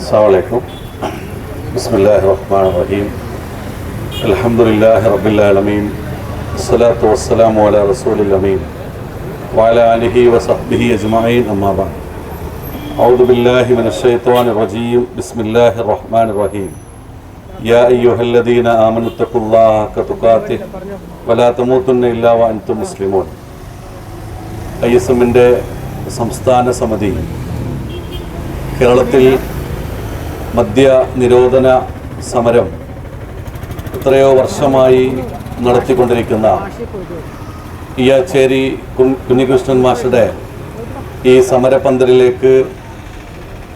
السلام عليكم بسم الله الرحمن الرحيم الحمد لله رب العالمين الصلاة والسلام على رسول الأمين وعلى آله وصحبه أجمعين أما بعد أعوذ بالله من الشيطان الرجيم بسم الله الرحمن الرحيم يا أيها الذين آمنوا اتقوا الله حق تقاته ولا تموتن إلا وأنتم مسلمون I S എമ്മിൻ്റെ സംസ്ഥാന സമിതി കേരളത്തിൽ മദ്യ നിരോധന സമരം എത്രയോ വർഷമായി നടത്തിക്കൊണ്ടിരിക്കുന്ന ഇയാച്ചേരി കുഞ്ഞികൃഷ്ണൻ മാഷയുടെ ഈ സമരപന്തലിലേക്ക്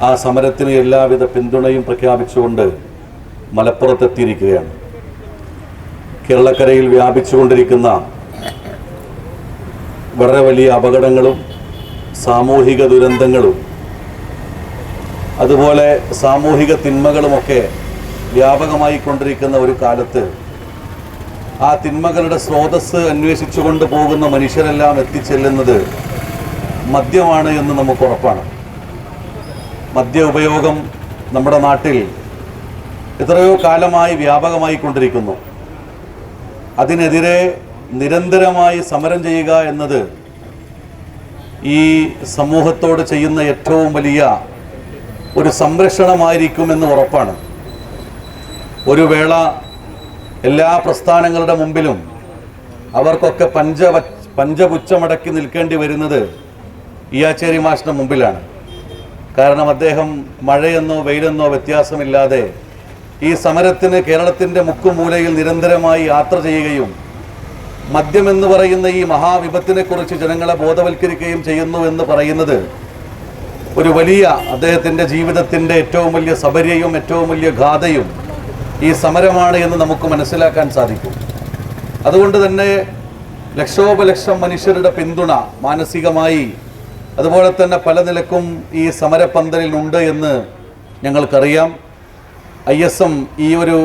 ആ സമരത്തിന് എല്ലാവിധ പിന്തുണയും പ്രഖ്യാപിച്ചുകൊണ്ട് മലപ്പുറത്തെത്തിയിരിക്കുകയാണ്. കേരളക്കരയിൽ വ്യാപിച്ചുകൊണ്ടിരിക്കുന്ന വളരെ വലിയ അപകടങ്ങളും സാമൂഹിക ദുരന്തങ്ങളും അതുപോലെ സാമൂഹിക തിന്മകളുമൊക്കെ വ്യാപകമായി കൊണ്ടിരിക്കുന്ന ഒരു കാലത്ത് ആ തിന്മകളുടെ സ്രോതസ് അന്വേഷിച്ചുകൊണ്ട് പോകുന്ന മനുഷ്യരെല്ലാം എത്തിച്ചെല്ലുന്നത് മദ്യമാണ് എന്ന് നമുക്ക് ഉറപ്പാണ് മദ്യ ഉപയോഗം നമ്മുടെ നാട്ടിൽ എത്രയോ കാലമായി വ്യാപകമായി കൊണ്ടിരിക്കുന്നു അതിനെതിരെ നിരന്തരമായി സമരം ചെയ്യുക എന്നത് ഈ സമൂഹത്തോട് ചെയ്യുന്ന ഏറ്റവും വലിയ ഒരു സംരക്ഷണമായിരിക്കുമെന്ന് ഉറപ്പാണ്. ഒരു വേള എല്ലാ പ്രസ്ഥാനങ്ങളുടെ മുമ്പിലും അവർക്കൊക്കെ പഞ്ച പഞ്ചപുച്ഛമടക്കി നിൽക്കേണ്ടി വരുന്നത് ഇയാച്ചേരി മാഷിന് മുമ്പിലാണ്. കാരണം അദ്ദേഹം മഴയെന്നോ വെയിലെന്നോ വ്യത്യാസമില്ലാതെ ഈ സമരത്തിന് കേരളത്തിന്റെ മുക്കുമൂലയിൽ നിരന്തരമായി യാത്ര ചെയ്യുകയും മദ്യമെന്ന് പറയുന്ന ഈ മഹാവിപത്തിനെക്കുറിച്ച് ജനങ്ങളെ ബോധവൽക്കരിക്കുകയും ചെയ്യുന്നു എന്ന് പറയുന്നത് ഒരു വലിയ അദ്ദേഹത്തിന്റെ ജീവിതത്തിന്റെ ഏറ്റവും വലിയ സബര്യയും ഏറ്റവും വലിയ ഗാഥയും ഈ സമരമാണ് എന്ന് നമുക്ക് മനസ്സിലാക്കാൻ സാധിക്കും. അതുകൊണ്ട് തന്നെ ലക്ഷോപലക്ഷം മനുഷ്യരുടെ പിന്തുണ മാനസികമായി അതുപോലെ തന്നെ പല നിലക്കും ഈ സമരപന്തലിൽ ഉണ്ട് എന്ന് ഞങ്ങൾക്കറിയാം. ഐ എസ് എം ഈ ഒരു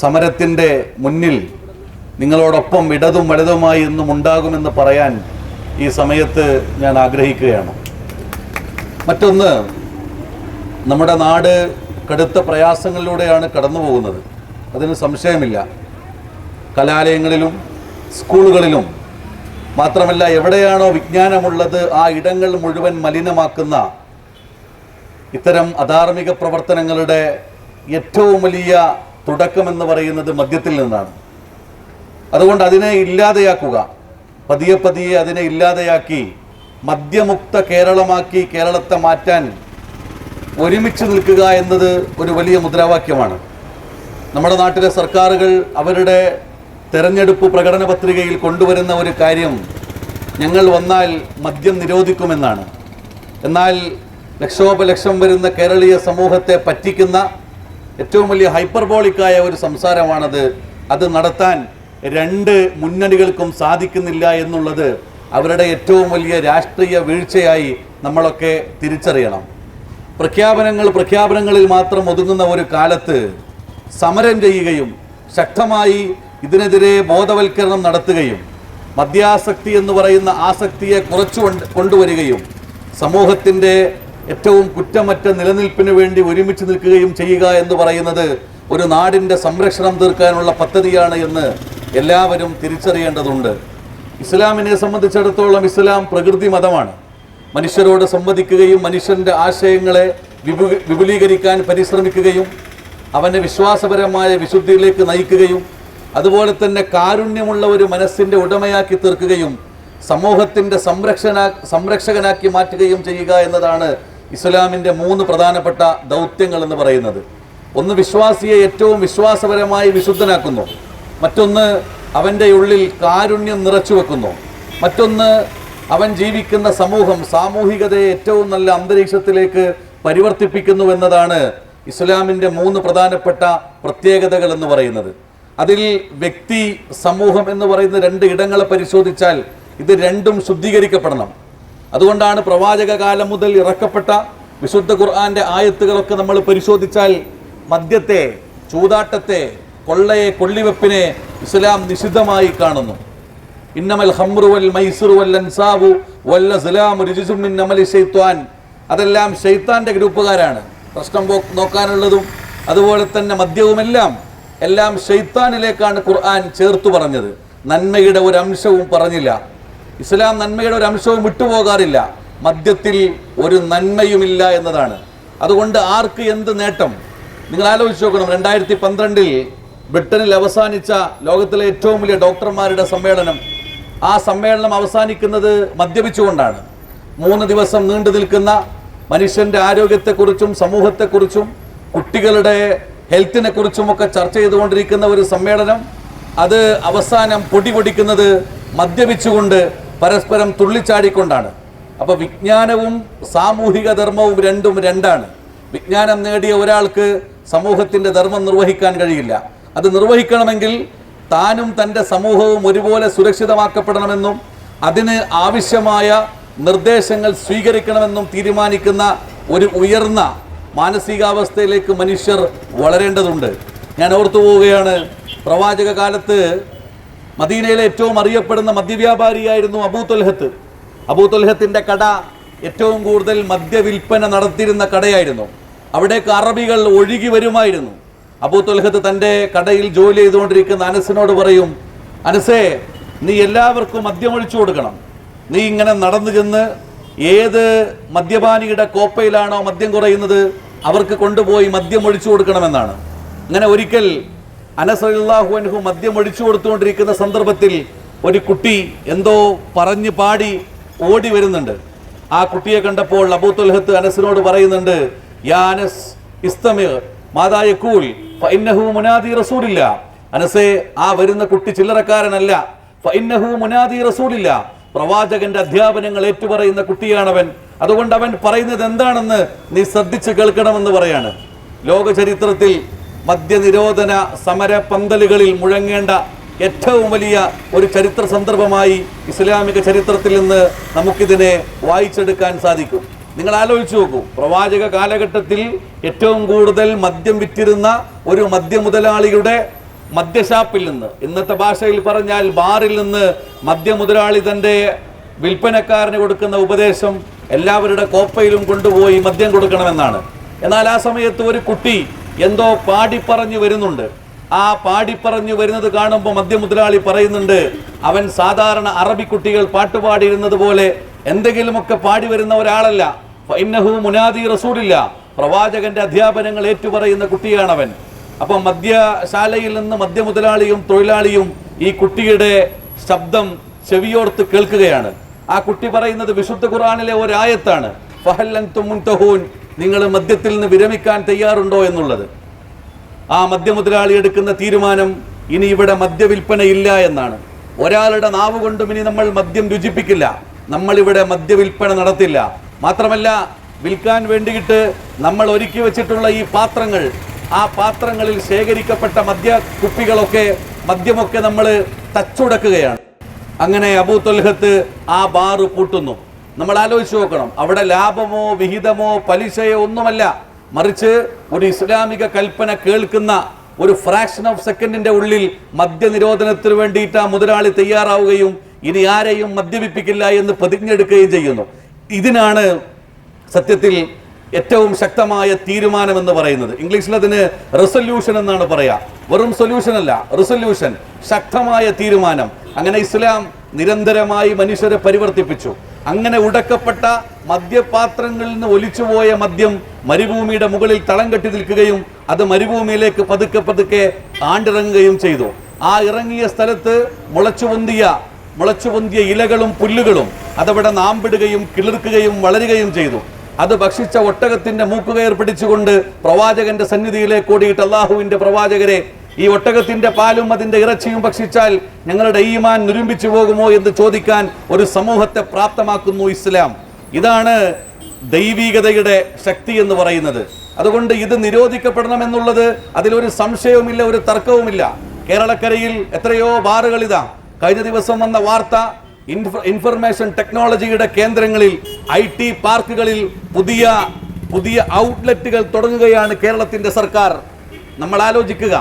സമരത്തിന്റെ മുന്നിൽ നിങ്ങളോടൊപ്പം ഇടതും വലതുമായി എന്നും ഉണ്ടാകുമെന്ന് പറയാൻ ഈ സമയത്ത് ഞാൻ ആഗ്രഹിക്കുകയാണ്. മറ്റൊന്ന് നമ്മുടെ നാട് കടുത്ത പ്രയാസങ്ങളിലൂടെയാണ് കടന്നു പോകുന്നത് അതിന് സംശയമില്ല. കലാലയങ്ങളിലും സ്കൂളുകളിലും മാത്രമല്ല എവിടെയാണോ വിജ്ഞാനമുള്ളത് ആ ഇടങ്ങൾ മുഴുവൻ മലിനമാക്കുന്ന ഇത്തരം അധാർമിക പ്രവർത്തനങ്ങളുടെ ഏറ്റവും വലിയ തുടക്കമെന്ന് പറയുന്നത് മദ്യത്തിൽ നിന്നാണ്. അതുകൊണ്ട് അതിനെ ഇല്ലാതെയാക്കുക പതിയെ പതിയെ അതിനെ ഇല്ലാതെയാക്കി മദ്യമുക്ത കേരളമാക്കി കേരളത്തെ മാറ്റാൻ ഒരുമിച്ച് നിൽക്കുക എന്നത് ഒരു വലിയ മുദ്രാവാക്യമാണ്. നമ്മുടെ നാട്ടിലെ സർക്കാരുകൾ അവരുടെ തെരഞ്ഞെടുപ്പ് പ്രകടന പത്രികയിൽ കൊണ്ടുവരുന്ന ഒരു കാര്യം ഞങ്ങൾ വന്നാൽ മദ്യം നിരോധിക്കുമെന്നാണ്. എന്നാൽ ലക്ഷോപലക്ഷം വരുന്ന കേരളീയ സമൂഹത്തെ പറ്റിക്കുന്ന ഏറ്റവും വലിയ ഹൈപ്പർബോളിക്കായ ഒരു സംസാരമാണത്. അത് നടത്താൻ രണ്ട് മുന്നണികൾക്കും സാധിക്കുന്നില്ല എന്നുള്ളത് അവരുടെ ഏറ്റവും വലിയ രാഷ്ട്രീയ വീഴ്ചയായി നമ്മളൊക്കെ തിരിച്ചറിയണം. പ്രഖ്യാപനങ്ങൾ പ്രഖ്യാപനങ്ങളിൽ മാത്രം ഒതുങ്ങുന്ന ഒരു കാലത്ത് സമരം ചെയ്യുകയും ശക്തമായി ഇതിനെതിരെ ബോധവൽക്കരണം നടത്തുകയും മദ്യാസക്തി എന്ന് പറയുന്ന ആസക്തിയെ കുറച്ചു കൊണ്ട് കൊണ്ടുവരികയും സമൂഹത്തിന്റെ ഏറ്റവും കുറ്റമറ്റ നിലനിൽപ്പിന് വേണ്ടി ഒരുമിച്ച് നിൽക്കുകയും ചെയ്യുക എന്ന് പറയുന്നത് ഒരു നാടിന്റെ സംരക്ഷണം തീർക്കാനുള്ള പദ്ധതിയാണ് എന്ന് എല്ലാവരും തിരിച്ചറിയേണ്ടതുണ്ട്. ഇസ്ലാമിനെ സംബന്ധിച്ചിടത്തോളം ഇസ്ലാം പ്രകൃതി മതമാണ്. മനുഷ്യരോട് സംവദിക്കുകയും മനുഷ്യന്റെ ആശയങ്ങളെ വിപു വിപുലീകരിക്കാൻ പരിശ്രമിക്കുകയും അവനെ വിശ്വാസപരമായ വിശുദ്ധിയിലേക്ക് നയിക്കുകയും അതുപോലെ തന്നെ കാരുണ്യമുള്ള ഒരു മനസ്സിന്റെ ഉടമയാക്കി തീർക്കുകയും സമൂഹത്തിന്റെ സംരക്ഷണ സംരക്ഷകനാക്കി മാറ്റുകയും ചെയ്യുക എന്നതാണ് ഇസ്ലാമിന്റെ മൂന്ന് പ്രധാനപ്പെട്ട ദൗത്യങ്ങൾ എന്ന് പറയുന്നത്. ഒന്ന് വിശ്വാസിയെ ഏറ്റവും വിശ്വാസപരമായി വിശുദ്ധനാക്കുന്നു. മറ്റൊന്ന് അവന്റെ ഉള്ളിൽ കാരുണ്യം നിറച്ചു വെക്കുന്നു. മറ്റൊന്ന് അവൻ ജീവിക്കുന്ന സമൂഹം സാമൂഹികതയെ ഏറ്റവും നല്ല അന്തരീക്ഷത്തിലേക്ക് പരിവർത്തിപ്പിക്കുന്നു എന്നതാണ് ഇസ്ലാമിന്റെ മൂന്ന് പ്രധാനപ്പെട്ട പ്രത്യേകതകൾ എന്ന് പറയുന്നത്. അതിൽ വ്യക്തി സമൂഹം എന്ന് പറയുന്ന രണ്ട് ഇടങ്ങളെ പരിശോധിച്ചാൽ ഇത് രണ്ടും ശുദ്ധീകരിക്കപ്പെടണം. അതുകൊണ്ടാണ് പ്രവാചക കാലം മുതൽ ഇറക്കപ്പെട്ട വിശുദ്ധ ഖുർആാന്റെ ആയത്തുകളൊക്കെ നമ്മൾ പരിശോധിച്ചാൽ മദ്യത്തെ ചൂതാട്ടത്തെ കൊള്ളയെ കൊള്ളിവെപ്പിനെ ഇസ്ലാം നിഷിദ്ധമായി കാണുന്നു. ഇന്നമൽ ഹംറു വൽ വൽ അൻസാബു വല്ല സുലാം റിജ്സും മിൻ അമലി ശൈത്വാൻ. അതെല്ലാം ഷെയ്ത്താന്റെ ഗ്രൂപ്പുകാരാണ്. പ്രശ്നം നോക്കാനുള്ളതും അതുപോലെ തന്നെ മദ്യവുമെല്ലാം എല്ലാം ഷെയ്ത്താനിലേക്കാണ് ഖുർആൻ ചേർത്തു പറഞ്ഞത്. നന്മയുടെ ഒരു അംശവും പറഞ്ഞില്ല. ഇസ്ലാം നന്മയുടെ ഒരു അംശവും വിട്ടുപോകാറില്ല. മദ്യത്തിൽ ഒരു നന്മയുമില്ല എന്നതാണ്. അതുകൊണ്ട് ആർക്ക് എന്ത് നേട്ടം? നിങ്ങൾ ആലോചിച്ച് നോക്കണം. രണ്ടായിരത്തി പന്ത്രണ്ടിൽ ബ്രിട്ടനിൽ അവസാനിച്ച ലോകത്തിലെ ഏറ്റവും വലിയ ഡോക്ടർമാരുടെ സമ്മേളനം. ആ സമ്മേളനം അവസാനിക്കുന്നത് മദ്യപിച്ചുകൊണ്ടാണ്. മൂന്ന് ദിവസം നീണ്ടു നിൽക്കുന്ന മനുഷ്യന്റെ ആരോഗ്യത്തെക്കുറിച്ചും സമൂഹത്തെക്കുറിച്ചും കുട്ടികളുടെ ഹെൽത്തിനെ കുറിച്ചുമൊക്കെ ചർച്ച ചെയ്തുകൊണ്ടിരിക്കുന്ന ഒരു സമ്മേളനം. അത് അവസാനം പൊടി പൊടിക്കുന്നത് മദ്യപിച്ചുകൊണ്ട് പരസ്പരം തുള്ളിച്ചാടിക്കൊണ്ടാണ്. അപ്പോൾ വിജ്ഞാനവും സാമൂഹിക ധർമ്മവും രണ്ടും രണ്ടാണ്. വിജ്ഞാനം നേടിയ ഒരാൾക്ക് സമൂഹത്തിന്റെ ധർമ്മം നിർവഹിക്കാൻ കഴിയില്ല. അത് നിർവഹിക്കണമെങ്കിൽ താനും തന്റെ സമൂഹവും ഒരുപോലെ സുരക്ഷിതമാക്കപ്പെടണമെന്നും അതിന് ആവശ്യമായ നിർദ്ദേശങ്ങൾ സ്വീകരിക്കണമെന്നും തീരുമാനിക്കുന്ന ഒരു ഉയർന്ന മാനസികാവസ്ഥയിലേക്ക് മനുഷ്യർ വളരേണ്ടതുണ്ട്. ഞാൻ ഓർത്തു പോവുകയാണ് പ്രവാചക കാലത്ത് മദീനയിലെ ഏറ്റവും അറിയപ്പെടുന്ന മദ്യവ്യാപാരിയായിരുന്നു അബൂ തൊൽഹത്ത്. അബൂ കട ഏറ്റവും കൂടുതൽ മദ്യവിൽപ്പന നടത്തിയിരുന്ന കടയായിരുന്നു. അവിടേക്ക് അറബികൾ ഒഴുകി വരുമായിരുന്നു. അബൂ തൊൽഹത്ത് തന്റെ കടയിൽ ജോലി ചെയ്തുകൊണ്ടിരിക്കുന്ന അനസിനോട് പറയും അനസേ നീ എല്ലാവർക്കും മദ്യം ഒഴിച്ചു കൊടുക്കണം. നീ ഇങ്ങനെ നടന്നു ചെന്ന് ഏത് മദ്യപാനിയുടെ കോപ്പയിലാണോ മദ്യം കുറയുന്നത് അവർക്ക് കൊണ്ടുപോയി മദ്യം ഒഴിച്ചു കൊടുക്കണമെന്നാണ്. അങ്ങനെ ഒരിക്കൽ അനസല്ലാഹു അൻഹു മദ്യം ഒഴിച്ചു കൊടുത്തുകൊണ്ടിരിക്കുന്ന സന്ദർഭത്തിൽ ഒരു കുട്ടി എന്തോ പറഞ്ഞു പാടി ഓടി വരുന്നുണ്ട്. ആ കുട്ടിയെ കണ്ടപ്പോൾ അബൂ അനസിനോട് പറയുന്നുണ്ട് യാ അനസ് ഇസ്തമിർ മാതായ കൂൽ മുനാദി റസൂലില്ല. അനസേ ആ വരുന്ന കുട്ടി ചില്ലറക്കാരനല്ല. മുനാദി റസൂലില്ല. പ്രവാചകന്റെ അധ്യാപനങ്ങൾ ഏറ്റുപറയുന്ന കുട്ടിയാണവൻ. അതുകൊണ്ട് അവൻ പറയുന്നത് എന്താണെന്ന് നീ ശ്രദ്ധിച്ച് കേൾക്കണമെന്ന് പറയാണ്. ലോക ചരിത്രത്തിൽ മദ്യനിരോധന സമര പന്തലുകളിൽ മുഴങ്ങേണ്ട ഏറ്റവും വലിയ ഒരു ചരിത്ര സന്ദർഭമായി ഇസ്ലാമിക ചരിത്രത്തിൽ നിന്ന് നമുക്കിതിനെ വായിച്ചെടുക്കാൻ സാധിക്കും. നിങ്ങൾ ആലോചിച്ച് നോക്കൂ. പ്രവാചക കാലഘട്ടത്തിൽ ഏറ്റവും കൂടുതൽ മദ്യം വിറ്റിരുന്ന ഒരു മദ്യമുതലാളിയുടെ മദ്യഷാപ്പിൽ നിന്ന് ഇന്നത്തെ ഭാഷയിൽ പറഞ്ഞാൽ ബാറിൽ നിന്ന് മദ്യമുതലാളി തന്റെ വിൽപ്പനക്കാരന് കൊടുക്കുന്ന ഉപദേശം എല്ലാവരുടെ കോപ്പയിലും കൊണ്ടുപോയി മദ്യം കൊടുക്കണമെന്നാണ്. എന്നാൽ ആ സമയത്ത് ഒരു കുട്ടി എന്തോ പാടി പറഞ്ഞു വരുന്നുണ്ട്. ആ പാടി പറഞ്ഞു വരുന്നത് കാണുമ്പോൾ മദ്യമുതലാളി പറയുന്നുണ്ട് അവൻ സാധാരണ അറബി കുട്ടികൾ പാട്ടുപാടിയിരുന്നത് പോലെ എന്തെങ്കിലുമൊക്കെ പാടി വരുന്ന ഒരാളല്ല. ഫൈനഹു മുനാദി റസൂലില്ല. പ്രവാചകന്റെ അധ്യാപനങ്ങൾ ഏറ്റുപറയുന്ന കുട്ടിയാണവൻ. അപ്പം മദ്യശാലയിൽ നിന്ന് മദ്യമുതലാളിയും തൊഴിലാളിയും ഈ കുട്ടിയുടെ ശബ്ദം ചെവിയോർത്ത് കേൾക്കുകയാണ്. ആ കുട്ടി പറയുന്നത് വിശുദ്ധ ഖുറാനിലെ ഒരായത്താണ്. നിങ്ങൾ മദ്യത്തിൽ നിന്ന് വിരമിക്കാൻ തയ്യാറുണ്ടോ എന്നുള്ളത്. ആ മദ്യമുതലാളി എടുക്കുന്ന തീരുമാനം ഇനി ഇവിടെ മദ്യവിൽപ്പന ഇല്ല എന്നാണ്. ഒരാളുടെ നാവ് കൊണ്ടും ഇനി നമ്മൾ മദ്യം രുചിപ്പിക്കില്ല. നമ്മൾ ഇവിടെ മദ്യവിൽപ്പന നടത്തില്ല. മാത്രമല്ല വിൽക്കാൻ വേണ്ടിയിട്ട് നമ്മൾ ഒരുക്കി വെച്ചിട്ടുള്ള ഈ പാത്രങ്ങൾ ആ പാത്രങ്ങളിൽ ശേഖരിക്കപ്പെട്ട മദ്യ കുപ്പികളൊക്കെ മദ്യമൊക്കെ നമ്മൾ തച്ചുടക്കുകയാണ്. അങ്ങനെ അബൂ തൊൽഹത്ത് ആ ബാറ് പൂട്ടുന്നു. നമ്മൾ ആലോചിച്ച് നോക്കണം അവിടെ ലാഭമോ വിഹിതമോ പലിശയോ ഒന്നുമല്ല. മറിച്ച് ഒരു ഇസ്ലാമിക കൽപ്പന കേൾക്കുന്ന ഒരു ഫ്രാക്ഷൻ ഓഫ് സെക്കൻഡിന്റെ ഉള്ളിൽ മദ്യനിരോധനത്തിന് വേണ്ടിയിട്ട് ആ മുതലാളി തയ്യാറാവുകയും ഇനി ആരെയും മദ്യപിപ്പിക്കില്ല എന്ന് പ്രതിജ്ഞ എടുക്കുകയും ചെയ്യുന്നു. ഇതിനാണ് സത്യത്തിൽ ഏറ്റവും ശക്തമായ തീരുമാനം എന്ന് പറയുന്നത്. ഇംഗ്ലീഷിൽ അതിന് റെസൊല്യൂഷൻ എന്നാണ് പറയുക വെറും സൊല്യൂഷൻ അല്ല റെസൊല്യൂഷൻ ശക്തമായ തീരുമാനം. അങ്ങനെ ഇസ്ലാം നിരന്തരമായി മനുഷ്യരെ പരിവർത്തിപ്പിച്ചു. അങ്ങനെ ഉടക്കപ്പെട്ട മദ്യപാത്രങ്ങളിൽ നിന്ന് ഒലിച്ചുപോയ മദ്യം മരുഭൂമിയുടെ മുകളിൽ തളം കെട്ടി നിൽക്കുകയും അത് മരുഭൂമിയിലേക്ക് പതുക്കെ പതുക്കെ ആണ്ടിറങ്ങുകയും ചെയ്തു. ആ ഇറങ്ങിയ സ്ഥലത്ത് മുളച്ചു പൊന്തിയ മുളച്ചു പൊന്തിയ ഇലകളും പുല്ലുകളും അതവിടെ നാമ്പിടുകയും കിളിർക്കുകയും വളരുകയും ചെയ്തു. അത് ഭക്ഷിച്ച ഒട്ടകത്തിന്റെ മൂക്കുകയർ പിടിച്ചുകൊണ്ട് പ്രവാചകന്റെ സന്നിധിയിലേക്ക് ഓടിയിട്ട് അള്ളാഹുവിന്റെ പ്രവാചകരെ ഈ ഒട്ടകത്തിന്റെ പാലും അതിന്റെ ഇറച്ചിയും ഭക്ഷിച്ചാൽ ഞങ്ങളുടെ ഈമാൻ നുരുമ്പിച്ചു പോകുമോ എന്ന് ചോദിക്കാൻ ഒരു സമൂഹത്തെ പ്രാപ്തമാക്കുന്നു ഇസ്ലാം. ഇതാണ് ദൈവികതയുടെ ശക്തി എന്ന് പറയുന്നത്. അതുകൊണ്ട് ഇത് നിരോധിക്കപ്പെടണമെന്നുള്ളത് അതിലൊരു സംശയവുമില്ല ഒരു തർക്കവുമില്ല. കേരളക്കരയിൽ എത്രയോ ബാറുകൾ കഴിഞ്ഞ ദിവസം വന്ന വാർത്ത ഇൻഫർമേഷൻ ടെക്നോളജിയുടെ കേന്ദ്രങ്ങളിൽ ഐ ടി പാർക്കുകളിൽ പുതിയ പുതിയ ഔട്ട്ലെറ്റുകൾ തുടങ്ങുകയാണ് കേരളത്തിന്റെ സർക്കാർ. നമ്മൾ ആലോചിക്കുക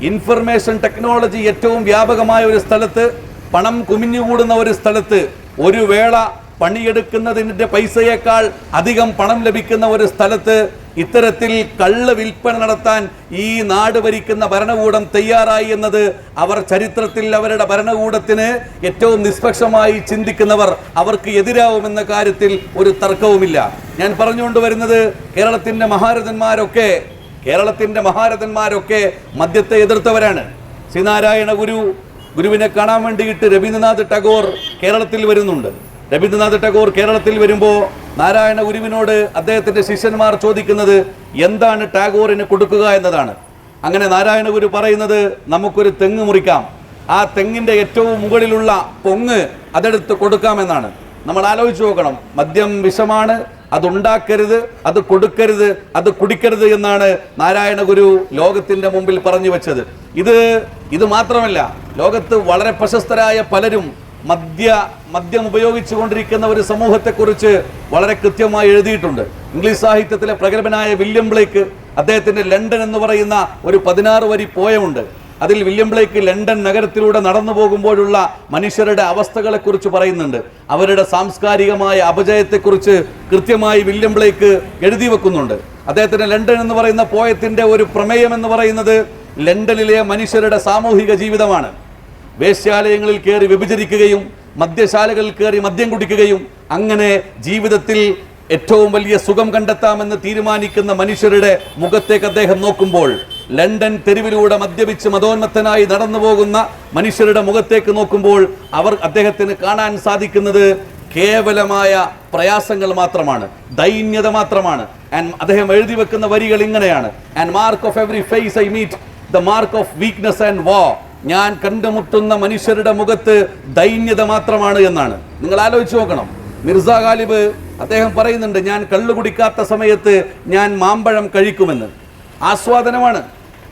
ഇൻഫർമേഷൻ ടെക്നോളജി ഏറ്റവും വ്യാപകമായ ഒരു സ്ഥലത്ത് പണം കുമിഞ്ഞുകൂടുന്ന ഒരു സ്ഥലത്ത് ഒരു വേള പണിയെടുക്കുന്നതിന്റെ പൈസയേക്കാൾ അധികം പണം ലഭിക്കുന്ന ഒരു സ്ഥലത്ത് ഇത്തരത്തിൽ കള്ള് വിൽപ്പന നടത്താൻ ഈ നാട് ഭരിക്കുന്ന ഭരണകൂടം തയ്യാറായി എന്നത് അവർ ചരിത്രത്തിൽ അവരുടെ ഭരണകൂടത്തിന് ഏറ്റവും നിഷ്പക്ഷമായി ചിന്തിക്കുന്നവർ അവർക്ക് എതിരാവുമെന്ന കാര്യത്തിൽ ഒരു തർക്കവുമില്ല. ഞാൻ പറഞ്ഞുകൊണ്ട് വരുന്നത് കേരളത്തിന്റെ മഹാരഥന്മാരൊക്കെ കേരളത്തിന്റെ മഹാരഥന്മാരൊക്കെ മദ്യത്തെ എതിർത്തവരാണ്. ശ്രീനാരായണ ഗുരു ഗുരുവിനെ കാണാൻ വേണ്ടിയിട്ട് രവീന്ദ്രനാഥ് ടാഗോർ കേരളത്തിൽ വരുന്നുണ്ട്. രവീന്ദ്രനാഥ് ടാഗോർ കേരളത്തിൽ വരുമ്പോൾ നാരായണ ഗുരുവിനോട് അദ്ദേഹത്തിന്റെ ശിഷ്യന്മാർ ചോദിക്കുന്നത് എന്താണ് ടാഗോറിന് കൊടുക്കുക എന്നതാണ്. അങ്ങനെ നാരായണ ഗുരു പറയുന്നത് നമുക്കൊരു തെങ്ങ് മുറിക്കാം. ആ തെങ്ങിന്റെ ഏറ്റവും മുകളിലുള്ള പൊങ്ങ് അതെടുത്ത് കൊടുക്കാമെന്നാണ് നമ്മൾ ആലോചിച്ച് നോക്കണം. മദ്യം വിഷമാണ് അതുണ്ടാക്കരുത് അത് കൊടുക്കരുത് അത് കുടിക്കരുത് എന്നാണ് നാരായണ ഗുരു ലോകത്തിന്റെ മുമ്പിൽ പറഞ്ഞു വെച്ചത്. ഇത് ഇത് മാത്രമല്ല ലോകത്ത് വളരെ പ്രശസ്തരായ പലരും മദ്യ മദ്യം ഉപയോഗിച്ചു കൊണ്ടിരിക്കുന്ന ഒരു സമൂഹത്തെക്കുറിച്ച് വളരെ കൃത്യമായി എഴുതിയിട്ടുണ്ട്. ഇംഗ്ലീഷ് സാഹിത്യത്തിലെ പ്രഗത്ഭനായ വില്യം ബ്ലേക്ക് അദ്ദേഹത്തിന്റെ ലണ്ടൻ എന്ന് പറയുന്ന ഒരു പതിനാറ് വരി പോയമുണ്ട്. അതിൽ വില്യം ബ്ലേക്ക് ലണ്ടൻ നഗരത്തിലൂടെ നടന്നു പോകുമ്പോഴുള്ള മനുഷ്യരുടെ അവസ്ഥകളെക്കുറിച്ച് പറയുന്നുണ്ട്. അവരുടെ സാംസ്കാരികമായ അപജയത്തെക്കുറിച്ച് കൃത്യമായി വില്യം ബ്ലേക്ക് എഴുതി വെക്കുന്നുണ്ട്. അദ്ദേഹത്തിന്റെ ലണ്ടൻ എന്ന് പറയുന്ന പോയത്തിന്റെ ഒരു പ്രമേയം എന്ന് പറയുന്നത് ലണ്ടനിലെ മനുഷ്യരുടെ സാമൂഹിക ജീവിതമാണ്. വേശ്യാലയങ്ങളിൽ കയറി വ്യഭിചരിക്കുകയും മദ്യശാലകളിൽ കയറി മദ്യം കുടിക്കുകയും അങ്ങനെ ജീവിതത്തിൽ ഏറ്റവും വലിയ സുഖം കണ്ടെത്താമെന്ന് തീരുമാനിക്കുന്ന മനുഷ്യരുടെ മുഖത്തേക്ക് അദ്ദേഹം നോക്കുമ്പോൾ ലണ്ടൻ തെരുവിലൂടെ മദ്യപിച്ച് മതോന്മത്തനായി നടന്നു പോകുന്ന മനുഷ്യരുടെ മുഖത്തേക്ക് നോക്കുമ്പോൾ അവർ അദ്ദേഹത്തിന് കാണാൻ സാധിക്കുന്നത് കേവലമായ പ്രയാസങ്ങൾ മാത്രമാണ് ദൈന്യത മാത്രമാണ്. ആൻഡ് അദ്ദേഹം എഴുതി വെക്കുന്ന വരികൾ ഇങ്ങനെയാണ്. And mark of every face I meet the mark of weakness and വാ ഞാൻ കണ്ടുമുട്ടുന്ന മനുഷ്യരുടെ മുഖത്ത് ദൈന്യത മാത്രമാണ് എന്നാണ്. നിങ്ങൾ ആലോചിച്ച് നോക്കണം. മിർസ ഗാലിബ് അദ്ദേഹം പറയുന്നുണ്ട് ഞാൻ കള്ളു കുടിക്കാത്ത സമയത്ത് ഞാൻ മാമ്പഴം കഴിക്കുമെന്ന്. ആസ്വാദനമാണ്.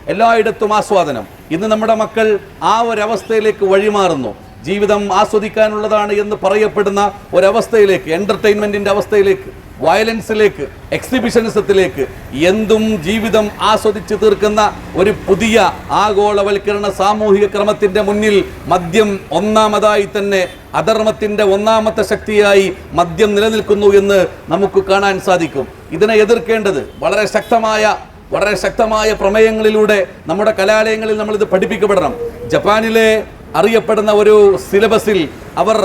എല്ലായിടത്തും ആസ്വാദനം. ഇന്ന് നമ്മുടെ മക്കൾ ആ ഒരവസ്ഥയിലേക്ക് വഴിമാറുന്നു. ജീവിതം ആസ്വദിക്കാനുള്ളതാണ് എന്ന് പറയപ്പെടുന്ന ഒരവസ്ഥയിലേക്ക് എന്റർടൈൻമെന്റിന്റെ അവസ്ഥയിലേക്ക്. വയലൻസിലേക്ക് എക്സിബിഷനിസത്തിലേക്ക് എന്തും ജീവിതം ആസ്വദിച്ച് തീർക്കുന്ന ഒരു പുതിയ ആഗോളവൽക്കരണ സാമൂഹിക ക്രമത്തിന്റെ മുന്നിൽ മദ്യം ഒന്നാമതായി തന്നെ അധർമ്മത്തിന്റെ ഒന്നാമത്തെ ശക്തിയായി മദ്യം നിലനിൽക്കുന്നു എന്ന് നമുക്ക് കാണാൻ സാധിക്കും. ഇതിനെ എതിർക്കേണ്ടത് വളരെ ശക്തമായ വളരെ ശക്തമായ പ്രമേയങ്ങളിലൂടെ നമ്മുടെ കലാലയങ്ങളിൽ നമ്മളിത് പഠിപ്പിക്കപ്പെടണം. ജപ്പാനിലെ അറിയപ്പെടുന്ന ഒരു സിലബസിൽ അവർ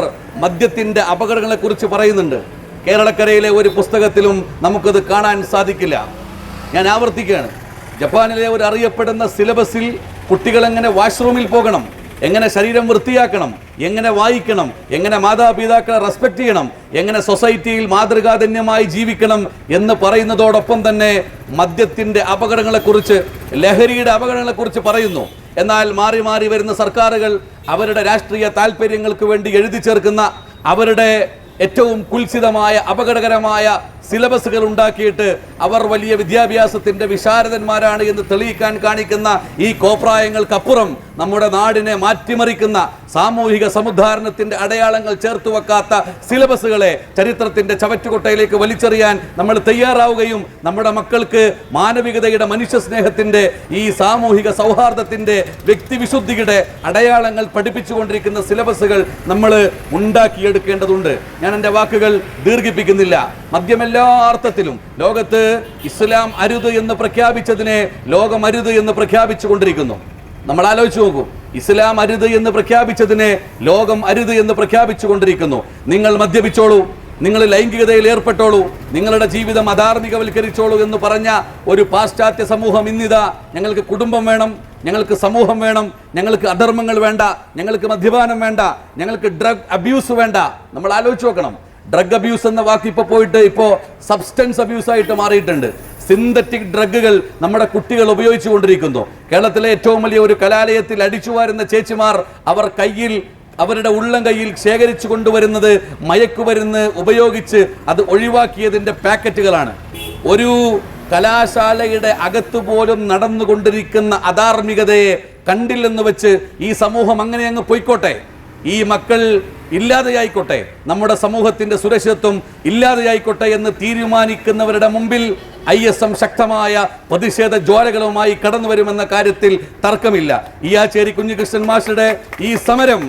മദ്യത്തിന്റെ അപകടങ്ങളെക്കുറിച്ച് പറയുന്നുണ്ട്. കേരളക്കരയിലെ ഒരു പുസ്തകത്തിലും നമുക്കത് കാണാൻ സാധിക്കില്ല. ഞാൻ ആവർത്തിക്കുകയാണ്. ജപ്പാനിലെ ഒരു അറിയപ്പെടുന്ന സിലബസിൽ കുട്ടികൾ എങ്ങനെ വാഷ്റൂമിൽ പോകണം എങ്ങനെ ശരീരം വൃത്തിയാക്കണം എങ്ങനെ വായിക്കണം എങ്ങനെ മാതാപിതാക്കളെ റെസ്പെക്ട് ചെയ്യണം എങ്ങനെ സൊസൈറ്റിയിൽ മാതൃകാധന്യമായി ജീവിക്കണം എന്ന് പറയുന്നതോടൊപ്പം തന്നെ മദ്യത്തിന്റെ അപകടങ്ങളെക്കുറിച്ച് ലഹരിയുടെ അപകടങ്ങളെക്കുറിച്ച് പറയുന്നു. എന്നാൽ മാറി മാറി വരുന്ന സർക്കാരുകൾ അവരുടെ രാഷ്ട്രീയ താല്പര്യങ്ങൾക്ക് വേണ്ടി എഴുതി ചേർക്കുന്ന അവരുടെ ഏറ്റവും കുൽസിതമായ അപകടകരമായ സിലബസുകൾ ഉണ്ടാക്കിയിട്ട് അവർ വലിയ വിദ്യാഭ്യാസത്തിന്റെ വിശാരദന്മാരാണ് എന്ന് തെളിയിക്കാൻ കാണിക്കുന്ന ഈ കോപ്രായങ്ങൾക്കപ്പുറം നമ്മുടെ നാടിനെ മാറ്റിമറിക്കുന്ന സാമൂഹിക സമുദ്ധാരണത്തിന്റെ അടയാളങ്ങൾ ചേർത്ത് വെക്കാത്ത സിലബസുകളെ ചരിത്രത്തിന്റെ ചവറ്റുകൊട്ടയിലേക്ക് വലിച്ചെറിയാൻ നമ്മൾ തയ്യാറാവുകയും നമ്മുടെ മക്കൾക്ക് മാനവികതയുടെ മനുഷ്യസ്നേഹത്തിന്റെ ഈ സാമൂഹിക സൗഹാർദ്ദത്തിന്റെ വ്യക്തിവിശുദ്ധിയുടെ അടയാളങ്ങൾ പഠിപ്പിച്ചുകൊണ്ടിരിക്കുന്ന സിലബസുകൾ നമ്മൾ ഉണ്ടാക്കിയെടുക്കേണ്ടതുണ്ട്. ഞാൻ എന്റെ വാക്കുകൾ ദീർഘിപ്പിക്കുന്നില്ല. മദ്യം എല്ലാ അർത്ഥത്തിലും ലോകത്ത് ഇസ്ലാം അരുത് എന്ന് പ്രഖ്യാപിച്ചതിനെ ലോകം അരുത് എന്ന് പ്രഖ്യാപിച്ചു കൊണ്ടിരിക്കുന്നു. നമ്മൾ ആലോചിച്ച് നോക്കൂ. ഇസ്ലാം അരുത് എന്ന് പ്രഖ്യാപിച്ചതിനെ ലോകം അരുത് എന്ന് പ്രഖ്യാപിച്ചു കൊണ്ടിരിക്കുന്നു. നിങ്ങൾ മദ്യപിച്ചോളൂ. നിങ്ങൾ ലൈംഗികതയിൽ ഏർപ്പെട്ടോളൂ. നിങ്ങളുടെ ജീവിതം അധാർമികവൽക്കരിച്ചോളൂ എന്ന് പറഞ്ഞ ഒരു പാശ്ചാത്യ സമൂഹം ഇന്നിതാ. ഞങ്ങൾക്ക് കുടുംബം വേണം. ഞങ്ങൾക്ക് സമൂഹം വേണം. ഞങ്ങൾക്ക് അധർമ്മങ്ങൾ വേണ്ട. ഞങ്ങൾക്ക് മദ്യപാനം വേണ്ട. ഞങ്ങൾക്ക് ഡ്രഗ് അബ്യൂസ് വേണ്ട. നമ്മൾ ആലോചിച്ച് നോക്കണം. ഡ്രഗ് അബ്യൂസ് എന്ന വാക്ക് പോയിട്ട് ഇപ്പോ സബ്സ്റ്റൻസ് അബ്യൂസ് ആയിട്ട് മാറിയിട്ടുണ്ട്. സിന്തറ്റിക് ഡ്രഗുകൾ നമ്മുടെ കുട്ടികൾ ഉപയോഗിച്ചു കൊണ്ടിരിക്കുന്നു. കേരളത്തിലെ ഏറ്റവും വലിയ ഒരു കലാലയത്തിൽ അടിച്ചു വാരുന്ന ചേച്ചിമാർ അവർ കയ്യിൽ അവരുടെ ഉള്ളം കയ്യിൽ ശേഖരിച്ചു കൊണ്ടുവരുന്നത് മയക്കുമരുന്ന് ഉപയോഗിച്ച് അത് ഒഴിവാക്കിയതിന്റെ പാക്കറ്റുകളാണ്. ഒരു കലാശാലയുടെ അകത്തു പോലും നടന്നുകൊണ്ടിരിക്കുന്ന അധാർമികതയെ കണ്ടില്ലെന്ന് വെച്ച് ഈ സമൂഹം അങ്ങനെ അങ്ങ് പൊയ്ക്കോട്ടെ. ഈ മക്കൾ ഇല്ലാതെയായിക്കോട്ടെ നമ്മുടെ സമൂഹത്തിന്റെ സുരക്ഷിതത്വം ഇല്ലാതെയായിക്കോട്ടെ എന്ന് തീരുമാനിക്കുന്നവരുടെ മുമ്പിൽ ഐ എസ് എം ശക്തമായ പ്രതിഷേധ ജ്വാലകളുമായി കടന്നു വരുമെന്ന കാര്യത്തിൽ തർക്കമില്ല. ഈ ഇയാച്ചേരി കുഞ്ഞികൃഷ്ണൻ മാഷയുടെ ഈ സമരം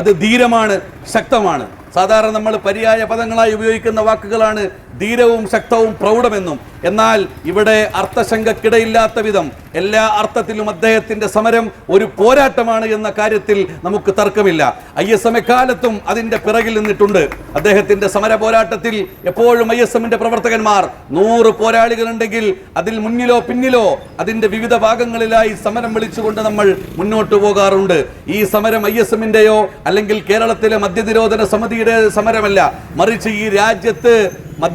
അത് ധീരമാണ് ശക്തമാണ്. സാധാരണ നമ്മൾ പര്യായ പദങ്ങളായി ഉപയോഗിക്കുന്ന വാക്കുകളാണ് ധീരവും ശക്തവും പ്രൗഢമെന്നും എന്നാൽ ഇവിടെ അർത്ഥശങ്കക്കിടയില്ലാത്ത വിധം എല്ലാ അർത്ഥത്തിലും അദ്ദേഹത്തിന്റെ സമരം ഒരു പോരാട്ടമാണ് എന്ന കാര്യത്തിൽ നമുക്ക് തർക്കമില്ല. ഐ എസ് എം എക്കാലത്തും അതിന്റെ പിറകിൽ നിന്നിട്ടുണ്ട്. അദ്ദേഹത്തിന്റെ സമര പോരാട്ടത്തിൽ എപ്പോഴും ഐ എസ് എമ്മിന്റെ പ്രവർത്തകന്മാർ നൂറ് പോരാളികളുണ്ടെങ്കിൽ അതിൽ മുന്നിലോ പിന്നിലോ അതിന്റെ വിവിധ ഭാഗങ്ങളിലായി സമരം വിളിച്ചുകൊണ്ട് നമ്മൾ മുന്നോട്ട് പോകാറുണ്ട്. ഈ സമരം ഐ എസ് എമ്മിന്റെയോ അല്ലെങ്കിൽ കേരളത്തിലെ മദ്യനിരോധന സമിതിയുടെ സമരമല്ല. മറിച്ച് ഈ രാജ്യത്ത്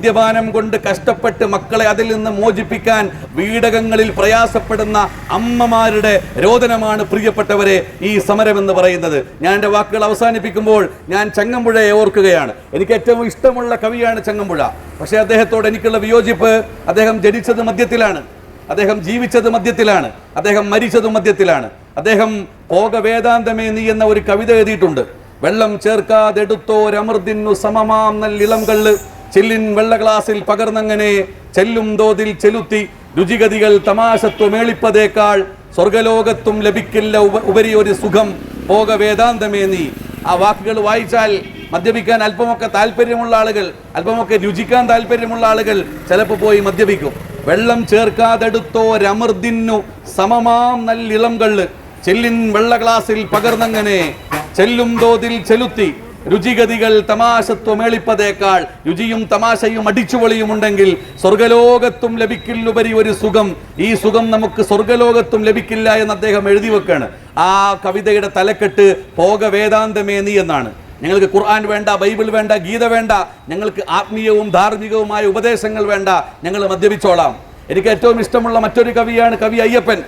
മദ്യപാനം കൊണ്ട് കഷ്ടപ്പെട്ട് മക്കളെ അതിൽ നിന്ന് മോചിപ്പിക്കാൻ വീടകങ്ങളിൽ പ്രയാസപ്പെടുന്ന അമ്മമാരുടെ രോദനമാണ് പ്രിയപ്പെട്ടവരെ ഈ സമരം എന്ന് പറയുന്നത്. ഞാൻ എന്റെ വാക്കുകൾ അവസാനിപ്പിക്കുമ്പോൾ ഞാൻ ചങ്ങമ്പുഴയെ ഓർക്കുകയാണ്. എനിക്ക് ഏറ്റവും ഇഷ്ടമുള്ള കവിയാണ് ചങ്ങമ്പുഴ. പക്ഷേ അദ്ദേഹത്തോട് എനിക്കുള്ള വിയോജിപ്പ് അദ്ദേഹം ജനിച്ചത് മദ്യത്തിലാണ്. അദ്ദേഹം ജീവിച്ചത് മദ്യത്തിലാണ്. അദ്ദേഹം മരിച്ചതും മദ്യത്തിലാണ്. അദ്ദേഹം പോക വേദാന്തമേ നീ എന്ന ഒരു കവിത എഴുതിയിട്ടുണ്ട്. വെള്ളം ചേർക്കാതെടുത്തോരമൃതിന്നു സമമാം നല്ലിളം കള്ള് ചെല്ലിൻ വെള്ള ഗ്ലാസിൽ പകർന്നങ്ങനെ ചെല്ലും തോതിൽ ചെലുത്തി രുചിഗതികൾ തമാശത്വമേളിപ്പതേക്കാൾ സ്വർഗലോകത്തും ലഭിക്കില്ല ഉപ- ഉപരി ഒരു സുഖം. പോക വേദാന്തമേ നീ. ആ വാക്കുകൾ വായിച്ചാൽ മദ്യപിക്കാൻ അല്പമൊക്കെ താല്പര്യമുള്ള ആളുകൾ അല്പമൊക്കെ രുചിക്കാൻ താല്പര്യമുള്ള ആളുകൾ ചിലപ്പോൾ പോയി മദ്യപിക്കും. വെള്ളം ചേർക്കാതെടുത്തോരമൃതിന്നു സമമാം നല്ലിളം കള്ള് ചെല്ലിൻ വെള്ള ഗ്ലാസിൽ പകർന്നങ്ങനെ ചെല്ലും തോതിൽ ചെലുത്തി രുചിഗതികൾ തമാശത്വമേളിപ്പതേക്കാൾ രുചിയും തമാശയും അടിച്ചുപൊളിയും ഉണ്ടെങ്കിൽ സ്വർഗലോകത്തും ലഭിക്കില്ലുപരി ഒരു സുഖം. ഈ സുഖം നമുക്ക് സ്വർഗലോകത്തും ലഭിക്കില്ല എന്ന് അദ്ദേഹം എഴുതി വെക്കാണ്. ആ കവിതയുടെ തലക്കെട്ട് പോക വേദാന്തമേ നീ എന്നാണ്. ഞങ്ങൾക്ക് ഖുർആൻ വേണ്ട ബൈബിൾ വേണ്ട ഗീത വേണ്ട ഞങ്ങൾക്ക് ആത്മീയവും ധാർമ്മികവുമായ ഉപദേശങ്ങൾ വേണ്ട ഞങ്ങൾ മദ്യപിച്ചോളാം. എനിക്ക് ഏറ്റവും ഇഷ്ടമുള്ള മറ്റൊരു കവിയാണ് കവി അയ്യപ്പൻ.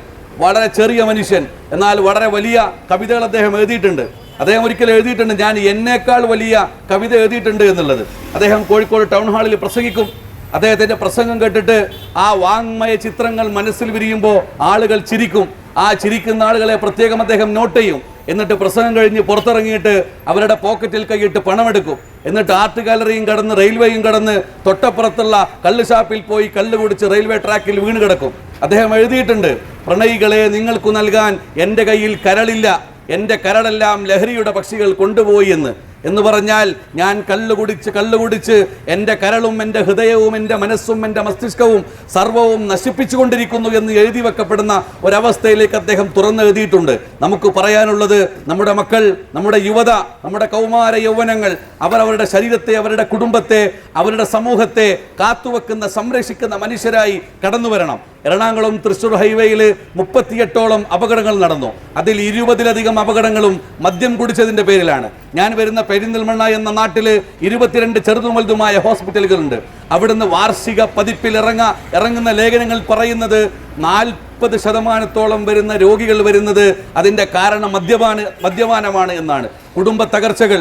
വളരെ ചെറിയ മനുഷ്യൻ എന്നാൽ വളരെ വലിയ കവിതകൾ അദ്ദേഹം എഴുതിയിട്ടുണ്ട്. അദ്ദേഹം ഒരിക്കൽ എഴുതിയിട്ടുണ്ട്. ഞാൻ എന്നേക്കാൾ വലിയ കവിത എഴുതിയിട്ടുണ്ട് എന്നുള്ളത്. അദ്ദേഹം കോഴിക്കോട് ടൗൺ ഹാളിൽ പ്രസംഗിക്കും. അദ്ദേഹത്തിന്റെ പ്രസംഗം കേട്ടിട്ട് ആ വാങ്മയ ചിത്രങ്ങൾ മനസ്സിൽ വിരിയുമ്പോൾ ആളുകൾ ചിരിക്കും. ആ ചിരിക്കുന്ന ആളുകളെ പ്രത്യേകം അദ്ദേഹം നോട്ട് ചെയ്യും. എന്നിട്ട് പ്രസംഗം കഴിഞ്ഞ് പുറത്തിറങ്ങിയിട്ട് അവരുടെ പോക്കറ്റിൽ കൈയിട്ട് പണമെടുക്കും. എന്നിട്ട് ആർട്ട് ഗാലറിയും കടന്ന് റെയിൽവേയും കടന്ന് തൊട്ടപ്പുറത്തുള്ള കള്ള് ഷാപ്പിൽ പോയി കല്ല് കുടിച്ച് റെയിൽവേ ട്രാക്കിൽ വീണ് കിടക്കും. അദ്ദേഹം എഴുതിയിട്ടുണ്ട് പ്രണയികളെ നിങ്ങൾക്കു നൽകാൻ എന്റെ കയ്യിൽ കരളില്ല. എന്റെ കരടെല്ലാം ലഹരിയുടെ പക്ഷികൾ കൊണ്ടുപോയി എന്ന്. എന്ന് പറഞ്ഞാൽ ഞാൻ കള്ളു കുടിച്ച് കള്ളു കുടിച്ച് എന്റെ കരളും എന്റെ ഹൃദയവും എന്റെ മനസ്സും എന്റെ മസ്തിഷ്കവും സർവവും നശിപ്പിച്ചുകൊണ്ടിരിക്കുന്നു എന്ന് എഴുതി വെക്കപ്പെടുന്ന ഒരവസ്ഥയിലേക്ക് അദ്ദേഹം തുറന്നെഴുതിയിട്ടുണ്ട്. നമുക്ക് പറയാനുള്ളത് നമ്മുടെ മക്കൾ നമ്മുടെ യുവത നമ്മുടെ കൗമാര യൗവനങ്ങൾ അവരവരുടെ ശരീരത്തെ അവരുടെ കുടുംബത്തെ അവരുടെ സമൂഹത്തെ കാത്തുവെക്കുന്ന സംരക്ഷിക്കുന്ന മനുഷ്യരായി കടന്നു വരണം എറണാകുളം തൃശ്ശൂർ ഹൈവേയിൽ മുപ്പത്തിയെട്ടോളം അപകടങ്ങൾ നടന്നു. അതിൽ ഇരുപതിലധികം അപകടങ്ങളും മദ്യം കുടിച്ചതിന്റെ പേരിലാണ്. ഞാൻ വരുന്ന പെരിന്തൽമണ്ണ എന്ന നാട്ടിൽ ഇരുപത്തിരണ്ട് ചെറുതും വലുതുമായ ഹോസ്പിറ്റലുകളുണ്ട്. അവിടുന്ന് വാർഷിക പതിപ്പിൽ ഇറങ്ങ ഇറങ്ങുന്ന ലേഖനങ്ങൾ പറയുന്നത് നാൽപ്പത് ശതമാനത്തോളം വരുന്ന രോഗികൾ വരുന്നത് അതിന്റെ കാരണം മദ്യപാന മദ്യപാനമാണ് എന്നാണ്. കുടുംബ തകർച്ചകൾ.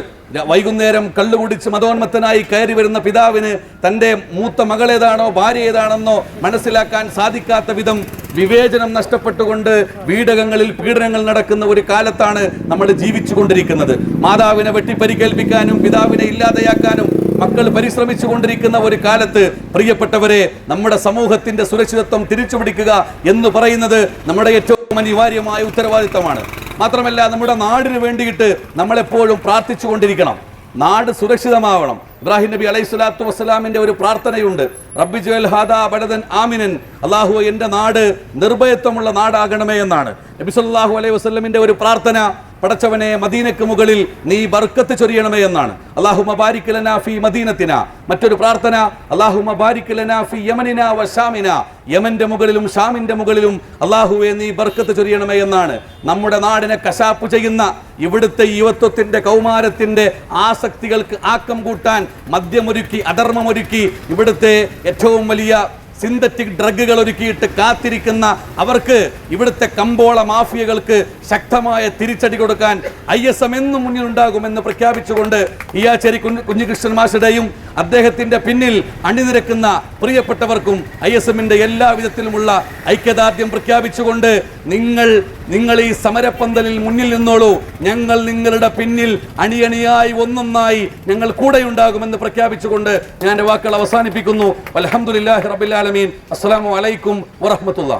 വൈകുന്നേരം കള്ളുകുടിച്ച് മതോന്മത്തനായി കയറി വരുന്ന പിതാവിന് തന്റെ മൂത്ത മകളേതാണോ ഭാര്യ ഏതാണെന്നോ മനസ്സിലാക്കാൻ സാധിക്കാത്ത വിധം വിവേചനം നഷ്ടപ്പെട്ടുകൊണ്ട് വീടകങ്ങളിൽ പീഡനങ്ങൾ നടക്കുന്ന ഒരു കാലത്താണ് നമ്മൾ ജീവിച്ചു കൊണ്ടിരിക്കുന്നത് മാതാവിനെ വെട്ടിപ്പരിക്കേൽപ്പിക്കാനും പിതാവിനെ ഇല്ലാതെയാക്കാനും മക്കൾ പരിശ്രമിച്ചു കൊണ്ടിരിക്കുന്ന ഒരു കാലത്ത് പ്രിയപ്പെട്ടവരെ നമ്മുടെ സമൂഹത്തിന്റെ സുരക്ഷിതത്വം തിരിച്ചുപിടിക്കുക എന്ന് പറയുന്നത് നമ്മുടെ ഏറ്റവും അനിവാര്യമായ ഉത്തരവാദിത്തമാണ്. മാത്രമല്ല നമ്മുടെ നാടിന് വേണ്ടിയിട്ട് നമ്മളെപ്പോഴും പ്രാർത്ഥിച്ചു കൊണ്ടിരിക്കണം നാട് സുരക്ഷിതമാവണം. ഇബ്രാഹിം നബി അലൈഹി സ്വലാത്തു വസ്സലാമിന്റെ ഒരു പ്രാർത്ഥനയുണ്ട്. റബ്ബി ജുവൽ ഹാദ ബലദൻ ആമിനൻ അള്ളാഹു എന്റെ നാട് നിർഭയത്വമുള്ള നാടാകണമേ എന്നാണ്. നബി സല്ലാഹു അലൈഹി വസ്ലമിന്റെ ഒരു പ്രാർത്ഥന പടച്ചവനെ മദീനക്ക് മുകളിൽ നീ ബർക്കത്ത് ചൊരിയണമേ എന്നാണ്. അള്ളാഹു മബാരിക്കലന ഫി മദീനത്തിന മറ്റൊരു പ്രാർത്ഥന അള്ളാഹു മബാരിക്കലന ഫി യമനിന വ ഷാമിന യമന്റെ മുകളിലും ഷാമിന്റെ മുകളിലും അള്ളാഹുവെ നീ ബർക്കത്ത് ചൊരിയണമേ എന്നാണ്. നമ്മുടെ നാടിനെ കശാപ്പ് ചെയ്യുന്ന ഇവിടുത്തെ യുവത്വത്തിന്റെ കൗമാരത്തിന്റെ ആസക്തികൾക്ക് ആക്കം കൂട്ടാൻ മദ്യമൊരുക്കി അധർമ്മമൊരുക്കി ഇവിടുത്തെ ഏറ്റവും വലിയ സിന്തറ്റിക് ഡ്രഗുകൾ ഒരുക്കിയിട്ട് കാത്തിരിക്കുന്ന അവർക്ക് ഇവിടുത്തെ കമ്പോള മാഫിയകൾക്ക് ശക്തമായ തിരിച്ചടി കൊടുക്കാൻ ഐ എസ് എം എന്നും മുന്നിലുണ്ടാകുമെന്ന് പ്രഖ്യാപിച്ചുകൊണ്ട് ഇയാച്ചേരി കുഞ്ഞു കുഞ്ഞികൃഷ്ണൻ മാഷുടെയും അദ്ദേഹത്തിന്റെ പിന്നിൽ അണിനിരക്കുന്ന പ്രിയപ്പെട്ടവർക്കും ഐ എസ് എമ്മിന്റെ എല്ലാ വിധത്തിലുമുള്ള ഐക്യദാർഢ്യം പ്രഖ്യാപിച്ചുകൊണ്ട് നിങ്ങൾ നിങ്ങൾ ഈ സമരപ്പന്തലിൽ മുന്നിൽ നിന്നോളൂ. ഞങ്ങൾ നിങ്ങളുടെ പിന്നിൽ അണിയണിയായി ഒന്നൊന്നായി ഞങ്ങൾ കൂടെയുണ്ടാകുമെന്ന് പ്രഖ്യാപിച്ചുകൊണ്ട് ഞാൻ എന്റെ വാക്കുകൾ അവസാനിപ്പിക്കുന്നു. അലഹമുല്ലാഹി റബിലാലമീൻ അസ്സലാമു അലൈക്കും വറഹമത്തുള്ള